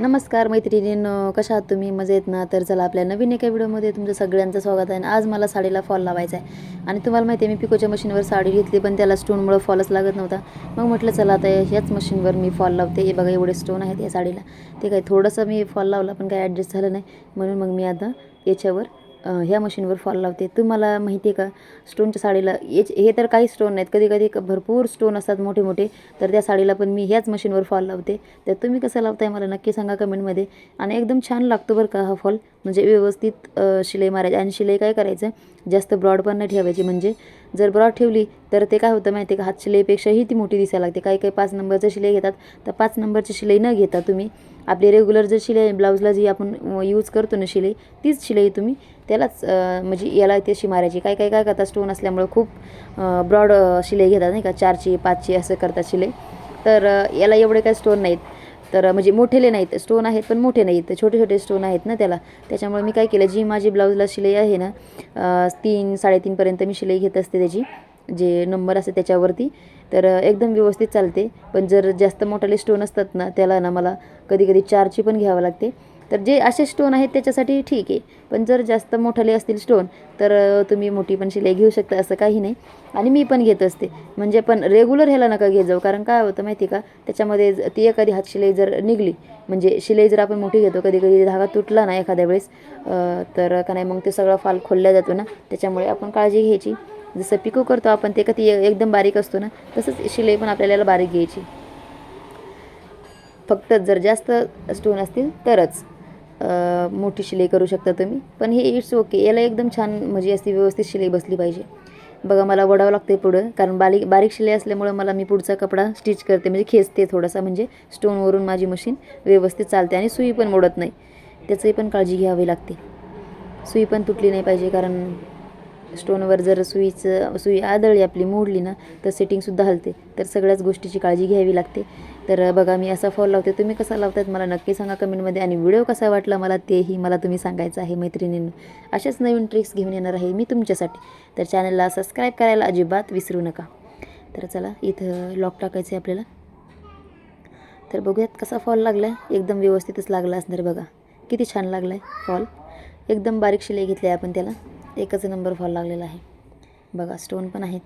नमस्कार मैत्रिणींनो कशा आहात तुम्ही? मजेत ना? तर चला आपल्या नवीन एका व्हिडिओमध्ये तुमचं सगळ्यांचं स्वागत आहे. आणि आज मला साडीला फॉल लावायचा आहे. आणि तुम्हाला माहिती आहे मी पिकोच्या मशीनवर साडी घेतली पण त्याला स्टोनमुळं फॉलच लागत नव्हता. मग म्हटलं चला आता ह्याच मशीनवर मी फॉल लावते. हे बघा एवढे स्टोन आहेत या साडीला. ते काय थोडंसं मी फॉल लावला पण काही ॲडजस्ट झालं नाही. म्हणून मग मी आता याच्यावर ह्या मशीनवर फॉल लावते. तुम्हाला माहिती आहे का स्टोनच्या साडीला याच हे तर काही स्टोन नाहीत. कधी कधी भरपूर स्टोन असतात मोठे मोठे तर त्या साडीला पण मी ह्याच मशीनवर फॉल लावते. तर तुम्ही कसं लावताय मला नक्की सांगा कमेंटमध्ये. आणि एकदम छान लागतो बरं का हा फॉल म्हणजे व्यवस्थित शिलाई मारायची. आणि शिलाई काय करायचं? जास्त ब्रॉड पण नाही ठेवायची. म्हणजे जर ब्रॉड ठेवली तर ते काय होतं माहिती आहे का? हात शिलाईपेक्षाही ती मोठी दिसायला लागते. काही काही पाच नंबरचं शिलाई घेतात. तर पाच नंबरची शिलाई न घेता तुम्ही आपली रेग्युलर जर शिलाई ब्लाऊजला जी आपण यूज करतो ना शिलाई तीच शिलाई तुम्ही त्यालाच म्हणजे याला तशी मारायची. काय काय काय करतात स्टोन असल्यामुळं खूप ब्रॉड शिलाई घेतात नाही का? चारची पाचची असं करतात शिलाई. तर याला एवढे काय स्टोन नाहीत. तर म्हणजे मोठेले नाहीत. स्टोन आहेत पण मोठे नाहीत. तर छोटे छोटे स्टोन आहेत ना त्याला. त्याच्यामुळे मी काय केलं जी माझी ब्लाऊजला शिलाई आहे ना तीन साडेतीनपर्यंत मी शिलाई घेत असते त्याची. जे नंबर असते त्याच्यावरती तर एकदम व्यवस्थित चालते. पण जर जास्त मोठाले स्टोन असतात ना त्याला ना मला कधी कधी चारची पण घ्यावं लागते. तर जे असे स्टोन आहेत त्याच्यासाठी ठीक आहे. पण जर जास्त मोठाले असतील स्टोन तर तुम्ही मोठी पण शिलाई घेऊ शकता असं काही नाही. आणि मी पण घेत असते. म्हणजे पण रेग्युलर ह्याला नका घेत जाऊ. कारण काय होतं माहिती का? त्याच्यामध्ये ती एखादी हात शिलाई जर निघली म्हणजे शिलाई जर आपण मोठी घेतो कधी कधी धागा तुटला ना एखाद्या वेळेस तर का नाही मग ते सगळं फाल खोलल्या जातो ना. त्याच्यामुळे आपण काळजी घ्यायची. जसं पिको करतो आपण ते कधी एकदम बारीक असतो ना तसंच शिलाई पण आपल्याला बारीक घ्यायची. फक्त जर जास्त स्टोन असतील तरच मोठी शिलाई करू शकता तुम्ही. पण हे इट्स ओके याला एकदम छान म्हणजे अशी व्यवस्थित शिलाई बसली पाहिजे. बघा मला वडावं लागते पुढं कारण बारीक बारीक शिलाई असल्यामुळं मला मी पुढचा कपडा स्टिच करते म्हणजे खेचते थोडासा म्हणजे स्टोनवरून माझी मशीन व्यवस्थित चालते आणि सुई पण मोडत नाही. त्याचंही पण काळजी घ्यावी लागते. सुई पण तुटली नाही पाहिजे कारण स्टोनवर जर सुईचं सुई आदळी आपली मोडली ना तर सेटिंगसुद्धा हलते. तर सगळ्याच गोष्टीची काळजी घ्यावी लागते. तर बघा मी असा फॉल लावते. तुम्ही कसा लावतात मला नक्की सांगा कमेंटमध्ये. आणि व्हिडिओ कसा वाटला मला तेही मला तुम्ही सांगायचं आहे मैत्रिणींनी. अशाच नवीन ट्रिक्स घेऊन येणार आहे मी तुमच्यासाठी. तर चॅनलला सबस्क्राईब करायला अजिबात विसरू नका. तर चला इथं लॉक टाकायचं आहे आपल्याला. तर बघूयात कसा फॉल लागला आहे एकदम व्यवस्थितच लागला असणार बघा. किती छान लागला आहे फॉल एकदम बारीक शिलाई घेतली आहे आपण त्याला. एकच नंबर फॉल लागलेला आहे. बघा स्टोन पण आहेत.